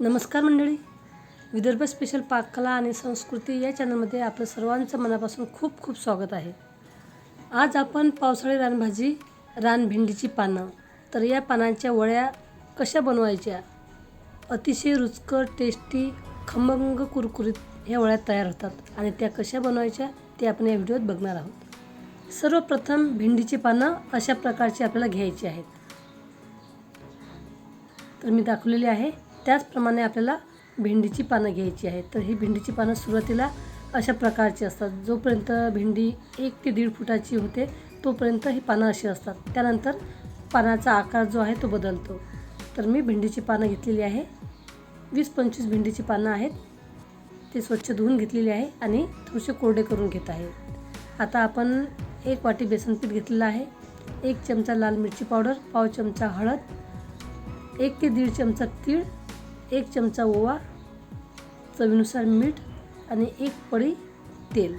नमस्कार मंडळी. विदर्भ स्पेशल पाककला आणि संस्कृती या चॅनलमध्ये आपलं सर्वांचं मनापासून खूप खूप स्वागत आहे. आज आपण पावसाळी रानभाजी रानभेंडीची पानं तर या पानांच्या वळ्या कशा बनवायच्या? अतिशय रुचकर टेस्टी खमंग कुरकुरीत ह्या वळ्या तयार होतात आणि त्या कशा बनवायच्या ते आपण या व्हिडिओत बघणार आहोत. सर्वप्रथम भेंडीची पानं अशा प्रकारची आपल्याला घ्यायची आहेत. तर मी दाखवलेली आहे. त्याचप्रमाणे आपल्याला भेंडीची पानं घ्यायची आहेत. तर ही भेंडीची पानं सुरुवातीला अशा प्रकारची असतात. जोपर्यंत भेंडी एक ते दीड फुटाची होते तोपर्यंत ही पानं अशी असतात. त्यानंतर पानाचा आकार जो आहे तो बदलतो. तर मी भेंडीची पानं घेतलेली आहे. वीस पंचवीस भेंडीची पानं आहेत. ते स्वच्छ धुवून घेतलेली आहे आणि थोडेसे कोरडे करून घेत आहे. आता आपण एक वाटी बेसन पीठ घेतलेलं आहे. एक चमचा लाल मिरची पावडर पाव चमचा हळद एक ते दीड चमचा तीळ एक चमचा ओवा चवीनुसार मीठ आणि एक पडी तेल.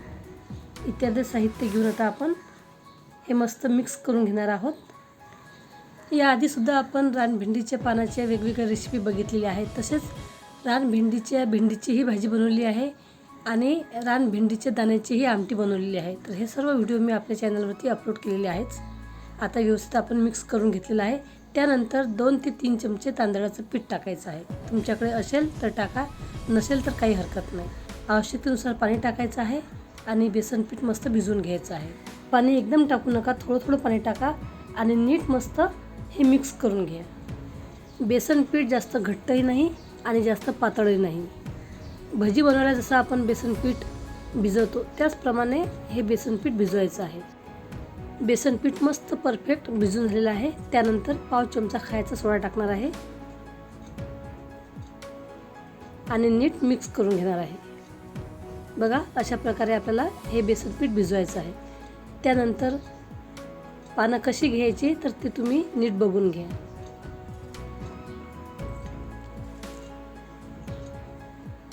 इत्यादी साहित्य घेऊन आता आपण हे मस्त मिक्स करून घेणार आहोत. याआधीसुद्धा आपण रानभेंडीच्या पानाच्या वेगवेगळ्या रेसिपी बघितलेल्या आहेत. तसेच रानभेंडीच्या भेंडीचीही भाजी बनवली आहे आणि रानभेंडीच्या दाण्याचीही आमटी बनवलेली आहे. तर हे सर्व व्हिडिओ मी आपल्या चॅनलवरती अपलोड केलेले आहेच आता व्यवस्थित आपण मिक्स करून घेतलेलं आहे. त्यानंतर दोन ते तीन चमचे तांदळाचं पीठ टाकायचं आहे. तुमच्याकडे असेल तर टाका नसेल तर काही हरकत नाही. आवश्यकतेनुसार पाणी टाकायचं आहे आणि बेसन पीठ मस्त भिजवून घ्यायचं आहे. पाणी एकदम टाकू नका थोडं थोडं पाणी टाका आणि नीट मस्त हे मिक्स करून घ्या. बेसन पीठ जास्त घट्टही नाही आणि जास्त पातळही नाही. भजी बनवायला जसं आपण बेसन पीठ भिजवतो त्याचप्रमाणे हे बेसन पीठ भिजवायचं आहे. बेसन पीठ मस्त परफेक्ट भिजून झालेलं आहे. त्यानंतर पाव चमचा खायचा सोडा टाकणार आहे. आणि नीट मिक्स करून घेणार आहे. बघा अशा प्रकारे आपल्याला हे बेसन पीठ भिजवायचं आहे. त्यानंतर पानं कशी घ्यायची तर ते तुम्ही नीट बघून घ्या.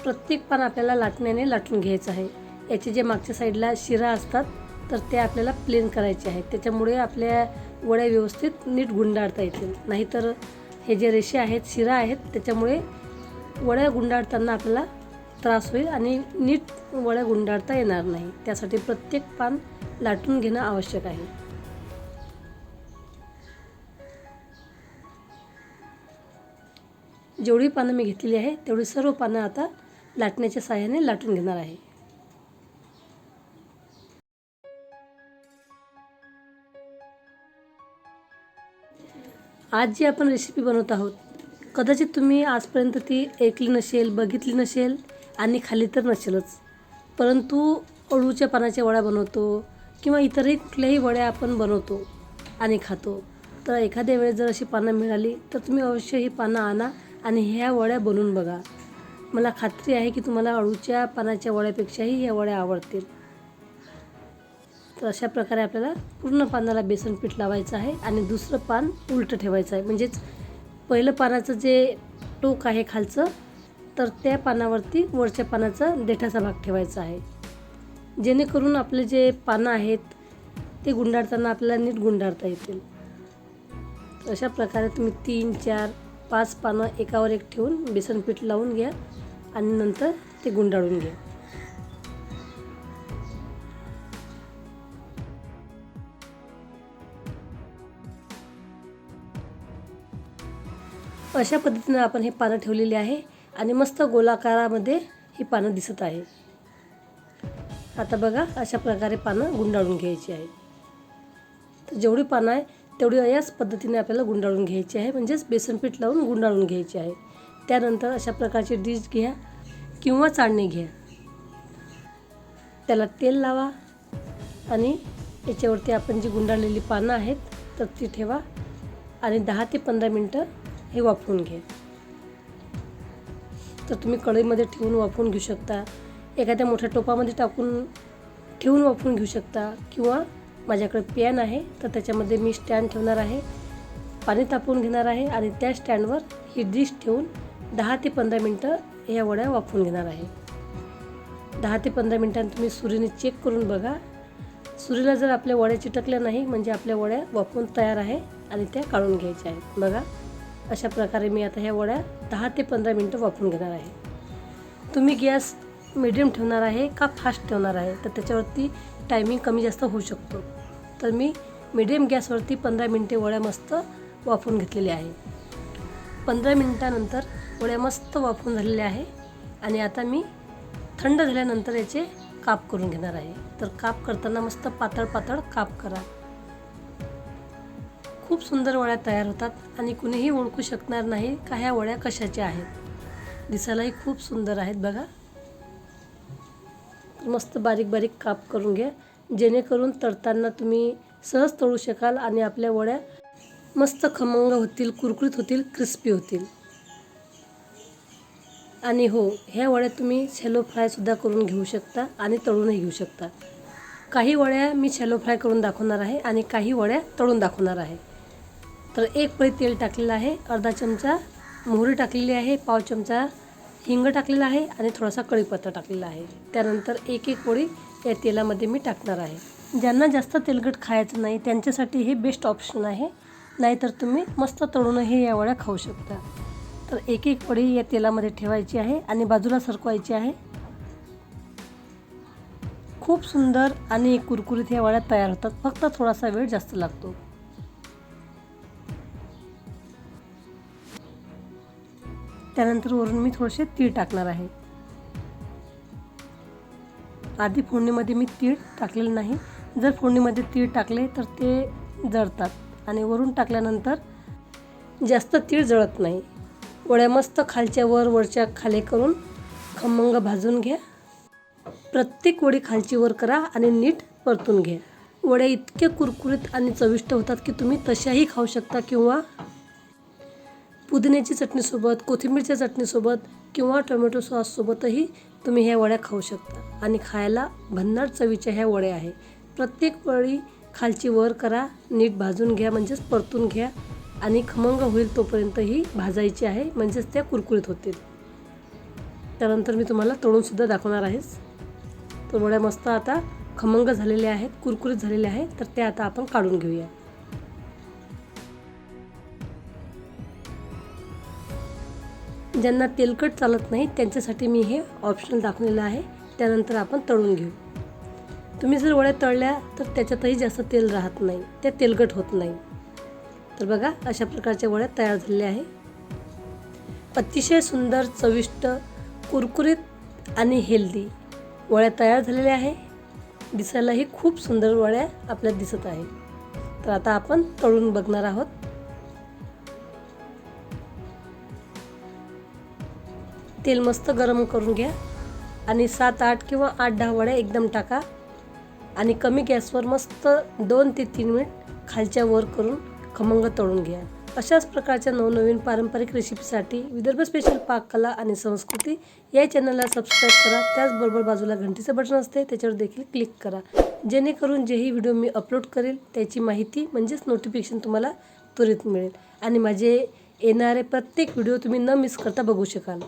प्रत्येक पान आपल्याला लाटण्याने लाटून घ्यायचं आहे. याचे जे मागच्या साईडला शिरा असतात तर ते आपल्याला प्लेन करायचे आहेत. त्याच्यामुळे आपल्या वड्या व्यवस्थित नीट गुंडाळता येतील. नाहीतर हे जे रेषे आहेत शिरा आहेत त्याच्यामुळे वड्या गुंडाळताना आपल्याला त्रास होईल आणि नीट वड्या गुंडाळता येणार नाही. त्यासाठी प्रत्येक पान लाटून घेणं आवश्यक आहे. जेवढी पानं मी घेतलेली आहे तेवढी सर्व पानं आता लाटण्याच्या सहाय्याने लाटून घेणार आहे. आज जी आपण रेसिपी बनवत आहोत कदाचित तुम्ही आजपर्यंत ती ऐकली नसेल बघितली नसेल आणि खाली तर नसेलच. परंतु अळूच्या पानाच्या वड्या बनवतो किंवा इतरही कुठल्याही वड्या आपण बनवतो आणि खातो. तर एखाद्या वेळेस जर अशी पानं मिळाली तर तुम्ही अवश्य ही पानं आणा आणि ह्या वड्या बनवून बघा. मला खात्री आहे की तुम्हाला अळूच्या पानाच्या वड्यापेक्षाही ह्या वड्या आवडतील. तर अशा प्रकारे आपल्याला पूर्ण पानाला बेसन पीठ लावायचं आहे आणि दुसरं पान उलटं ठेवायचं आहे. म्हणजेच पहिलं पानाचं जे टोक आहे खालचं तर त्या पानावरती वरच्या पानाचा देठाचा भाग ठेवायचा आहे. जेणेकरून आपले जे पानं आहेत ते गुंडाळताना आपल्याला नीट गुंडाळता येतील. अशा प्रकारे तुम्ही तीन चार पाच पानं एकावर एक ठेवून बेसन पीठ लावून घ्या आणि नंतर ते गुंडाळून घ्या. अशा पद्धतीनं आपण हे पानं ठेवलेली आहे आणि मस्त गोलाकारामध्ये ही पानं दिसत आहे. आता बघा अशा प्रकारे पानं गुंडाळून घ्यायची आहे. तर जेवढी पानं आहे तेवढी याच पद्धतीने आपल्याला गुंडाळून घ्यायची आहे. म्हणजेच बेसनपीठ लावून गुंडाळून घ्यायची आहे. त्यानंतर अशा प्रकारची डिश घ्या किंवा चाळणी घ्या. त्याला तेल लावा आणि याच्यावरती आपण जी गुंडाळलेली पानं आहेत तर ती ठेवा आणि दहा ते पंधरा मिनटं हे वाफवून घे. तर तुम्ही कढईमध्ये ठेवून वाफवून घेऊ शकता. एखाद्या मोठ्या टोपामध्ये टाकून ठेवून वाफवून घेऊ शकता. किंवा माझ्याकडे पॅन आहे तर त्याच्यामध्ये मी स्टँड ठेवणार आहे. पाणी तापवून घेणार आहे आणि त्या स्टँडवर ही डिश ठेवून दहा ते पंधरा मिनटं ह्या वड्या वाफवून घेणार आहे. दहा ते पंधरा मिनटांनी तुम्ही सुरीने चेक करून बघा. सुरीला जर आपल्या वड्या चिटकल्या नाही म्हणजे आपल्या वड्या वाफवून तयार आहे आणि त्या काढून घ्यायच्या आहेत. बघा. अशा प्रकारे मी आता ह्या वड्या दहा ते पंधरा मिनटं वापरून घेणार आहे. तुम्ही गॅस मिडियम ठेवणार आहे का फास्ट ठेवणार आहे? तर त्याच्यावरती टायमिंग कमी जास्त होऊ शकतो. तर मी मिडियम गॅसवरती पंधरा मिनटे वड्या मस्त वाफून घेतलेल्या आहे. पंधरा मिनटानंतर वड्या मस्त वाफून झालेल्या आहे आणि आता मी थंड झाल्यानंतर याचे काप करून घेणार आहे. तर काप करताना मस्त पातळ पातळ काप करा. खूप सुंदर वड्या तयार होतात आणि कुणीही ओळखू शकणार नाही का ह्या वड्या कशाच्या आहेत. दिसायलाही खूप सुंदर आहेत बघा. मस्त बारीक बारीक काप करून घ्या. जेणेकरून तळताना तुम्ही सहज तळू शकाल आणि आपल्या वड्या मस्त खमंग होतील कुरकुरीत होतील क्रिस्पी होतील. आणि हो ह्या वड्या तुम्ही शॅलो फ्रायसुद्धा करून घेऊ शकता आणि तळूनही घेऊ शकता. काही वड्या मी शॅलो फ्राय करून दाखवणार आहे आणि काही वड्या तळून दाखवणार आहे. तर एक पळी तेल टाकलेलं आहे अर्धा चमचा मोहरी टाकलेली आहे पाव चमचा हिंग टाकलेला आहे आणि थोडासा कढीपत्ता टाकलेला आहे. त्यानंतर एक एक पोळी या तेलामध्ये मी टाकणार आहे. ज्यांना जास्त तेलकट खायचं नाही त्यांच्यासाठी हे बेस्ट ऑप्शन आहे. नाहीतर तुम्ही मस्त तळूनही या वड्या खाऊ शकता. तर एक एक पोळी या तेलामध्ये ठेवायची आहे आणि बाजूला सरकवायची आहे. खूप सुंदर आणि कुरकुरीत या वड्या तयार होतात. फक्त थोडासा वेळ जास्त लागतो. त्यानंतर वरून मी थोडेसे तीळ टाकणार आहे. आधी फोडणीमध्ये मी तीळ टाकलेलं नाही. जर फोडणीमध्ये तीळ टाकले तर ते जळतात आणि वरून टाकल्यानंतर जास्त तीळ जळत नाही. वड्या मस्त खालच्या वर वरच्या खाली करून खमंग भाजून घ्या. प्रत्येक वडी खालची वर करा आणि नीट परतून घ्या. वड्या इतके कुरकुरीत आणि चविष्ट होतात की तुम्ही तशाही खाऊ शकता किंवा पुदिन्याची चटणीसोबत कोथिंबीरच्या चटणीसोबत किंवा टोमॅटो सॉससोबतही तुम्ही ह्या वड्या खाऊ शकता. आणि खायला भन्नाट चवीच्या ह्या वड्या आहे. प्रत्येक वळी खालची वर करा नीट भाजून घ्या म्हणजेच परतून घ्या. आणि खमंग होईल तोपर्यंतही भाजायची आहे म्हणजेच त्या कुरकुरीत होतील. त्यानंतर मी तुम्हाला तळूनसुद्धा दाखवणार आहेच तर वड्या मस्त आता खमंग झालेल्या आहेत कुरकुरीत झालेल्या आहेत. तर त्या आता आपण काढून घेऊया. ज्यांना तेलकट चालत नाही त्यांच्यासाठी मी हे ऑप्शनल दाखवलेलं आहे. त्यानंतर आपण तळून घेऊ. तुम्ही जर वड्या तळल्या तर त्याच्यातही जास्त तेल राहत नाही. त्या तेलकट होत नाही. तर बघा अशा प्रकारच्या वड्या तयार झालेल्या आहे. अतिशय सुंदर चविष्ट कुरकुरीत आणि हेल्दी वड्या तयार झालेल्या आहे. दिसायलाही खूप सुंदर वड्या आपल्याला दिसत आहे तर आता आपण तळून बघणार आहोत. तेल मस्त गरम करून घ्या. आणि सात आठ किंवा आठ दहा वड्या एकदम टाका. आणि कमी गॅसवर मस्त दोन ते तीन मिनिट खालच्या वर करून खमंग तळून घ्या. अशाच प्रकारच्या नवनवीन पारंपरिक रेसिपीसाठी विदर्भ स्पेशल पाककला आणि संस्कृती या चॅनलला सबस्क्राईब करा. त्याचबरोबर बाजूला घंटीचं बटन असते त्याच्यावर देखील क्लिक करा. जेणेकरून जेही व्हिडिओ मी अपलोड करेल त्याची माहिती म्हणजेच नोटिफिकेशन तुम्हाला त्वरित मिळेल. आणि माझे येणारे प्रत्येक व्हिडिओ तुम्ही न मिस करता बघू शकाल.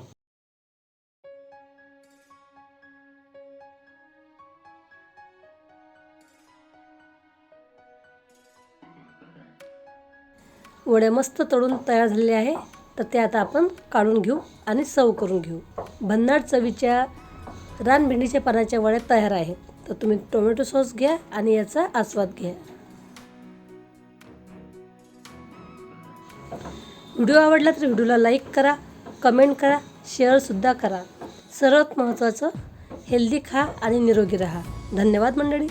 वड्या मस्त तळून तयार झालेल्या आहे. तर ते आता आपण काढून घेऊ आणि सर्व करून घेऊ. भन्नाट चवीच्या रानभेंडीच्या पानाच्या वड्या तयार आहेत. तर तुम्ही टोमॅटो सॉस घ्या आणि याचा आस्वाद घ्या. व्हिडिओ आवडला तर व्हिडिओला लाईक करा कमेंट करा शेअरसुद्धा करा. सर्वात महत्त्वाचं हेल्दी खा आणि निरोगी राहा. धन्यवाद मंडळी.